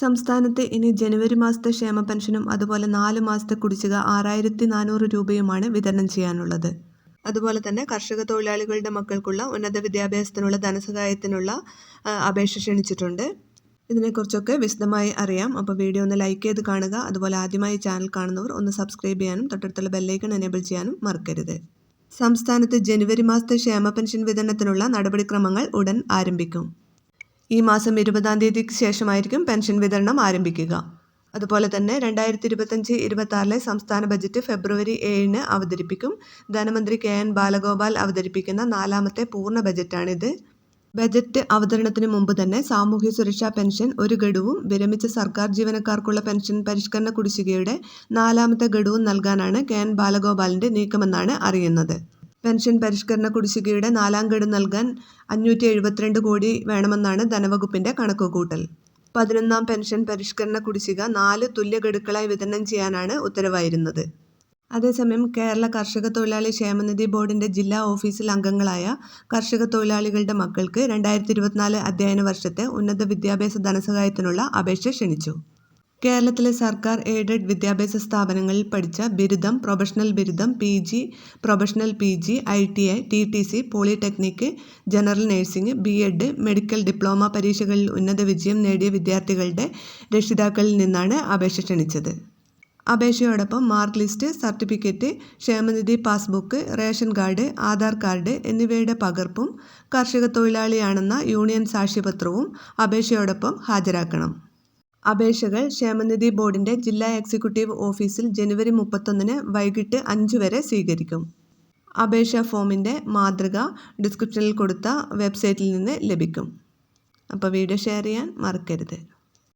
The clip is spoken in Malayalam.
സംസ്ഥാനത്ത് ഇനി ജനുവരി മാസത്തെ ക്ഷേമ പെൻഷനും അതുപോലെ നാല് മാസത്തെ കുടിശ്ശിക ആറായിരത്തി നാനൂറ് രൂപയുമാണ് വിതരണം ചെയ്യാനുള്ളത്. അതുപോലെ തന്നെ കർഷക തൊഴിലാളികളുടെ മക്കൾക്കുള്ള ഉന്നത വിദ്യാഭ്യാസത്തിനുള്ള ധനസഹായത്തിനുള്ള അപേക്ഷ ക്ഷണിച്ചിട്ടുണ്ട്. ഇതിനെക്കുറിച്ചൊക്കെ വിശദമായി അറിയാം. അപ്പോൾ വീഡിയോ ഒന്ന് ലൈക്ക് ചെയ്ത് കാണുക. അതുപോലെ ആദ്യമായി ചാനൽ കാണുന്നവർ ഒന്ന് സബ്സ്ക്രൈബ് ചെയ്യാനും തൊട്ടടുത്തുള്ള ബെല്ലൈക്കൺ എനേബിൾ ചെയ്യാനും മറക്കരുത്. സംസ്ഥാനത്ത് ജനുവരി മാസത്തെ ക്ഷേമ പെൻഷൻ വിതരണത്തിനുള്ള നടപടിക്രമങ്ങൾ ഉടൻ ആരംഭിക്കും. ഈ മാസം ഇരുപതാം തീയതിക്ക് ശേഷമായിരിക്കും പെൻഷൻ വിതരണം ആരംഭിക്കുക. അതുപോലെ തന്നെ രണ്ടായിരത്തി ഇരുപത്തഞ്ച് ഇരുപത്തി സംസ്ഥാന ബജറ്റ് ഫെബ്രുവരി ഏഴിന് അവതരിപ്പിക്കും. ധനമന്ത്രി കെ എൻ ബാലഗോപാൽ അവതരിപ്പിക്കുന്ന നാലാമത്തെ പൂർണ ബജറ്റാണിത്. ബജറ്റ് അവതരണത്തിന് മുമ്പ് തന്നെ സാമൂഹ്യ സുരക്ഷാ പെൻഷൻ ഒരു ഗഡുവും വിരമിച്ച സർക്കാർ ജീവനക്കാർക്കുള്ള പെൻഷൻ പരിഷ്കരണ കുടിശ്ശികയുടെ നാലാമത്തെ ഗഡുവും നൽകാനാണ് കെ എൻ ബാലഗോപാലിന്റെ നീക്കമെന്നാണ് അറിയുന്നത്. പെൻഷൻ പരിഷ്കരണ കുടിശ്ശികയുടെ നാലാം ഗഡു നൽകാൻ അഞ്ഞൂറ്റി എഴുപത്തിരണ്ട് കോടി വേണമെന്നാണ് ധനവകുപ്പിന്റെ കണക്കുകൂട്ടൽ. പതിനൊന്നാം പെൻഷൻ പരിഷ്കരണ കുടിശ്ശിക നാല് തുല്യ ഗഡുക്കളായി വിതരണം ചെയ്യാനാണ് ഉത്തരവായിരുന്നത്. അതേസമയം കേരള കർഷക തൊഴിലാളി ക്ഷേമനിധി ബോർഡിന്റെ ജില്ലാ ഓഫീസിൽ അംഗങ്ങളായ കർഷക തൊഴിലാളികളുടെ മക്കൾക്ക് രണ്ടായിരത്തി ഇരുപത്തിനാല് അധ്യയന വർഷത്തെ ഉന്നത വിദ്യാഭ്യാസ ധനസഹായത്തിനുള്ള അപേക്ഷ ക്ഷണിച്ചു. കേരളത്തിലെ സർക്കാർ എയ്ഡഡ് വിദ്യാഭ്യാസ സ്ഥാപനങ്ങളിൽ പഠിച്ച ബിരുദം പ്രൊഫഷണൽ ബിരുദം P G professional P G I T I T T C polytechnic general nursing B Ed medical diploma പരീക്ഷകളിൽ ഉന്നത വിജയം നേടിയ വിദ്യാർത്ഥികളുടെ രക്ഷിതാക്കളിൽ നിന്നാണ് അപേക്ഷ ക്ഷണിച്ചത്. അപേക്ഷയോടൊപ്പം മാർക്ക് ലിസ്റ്റ് സർട്ടിഫിക്കറ്റ് ക്ഷേമനിധി passbook ration card Aadhaar card എന്നിവയുടെ പകർപ്പും കർഷക തൊഴിലാളിയാണെന്ന യൂണിയൻ സാക്ഷ്യപത്രവും അപേക്ഷയോടൊപ്പം ഹാജരാക്കണം. അപേക്ഷകൾ ക്ഷേമനിധി ബോർഡിന്റെ ജില്ലാ എക്സിക്യൂട്ടീവ് ഓഫീസിൽ ജനുവരി മുപ്പത്തൊന്നിന് വൈകിട്ട് അഞ്ച് വരെ സ്വീകരിക്കും. അപേക്ഷാ ഫോമിന്റെ മാതൃക ഡിസ്ക്രിപ്ഷനിൽ കൊടുത്ത വെബ്സൈറ്റിൽ നിന്ന് ലഭിക്കും. അപ്പോൾ വീഡിയോ ഷെയർ ചെയ്യാൻ മറക്കരുത്.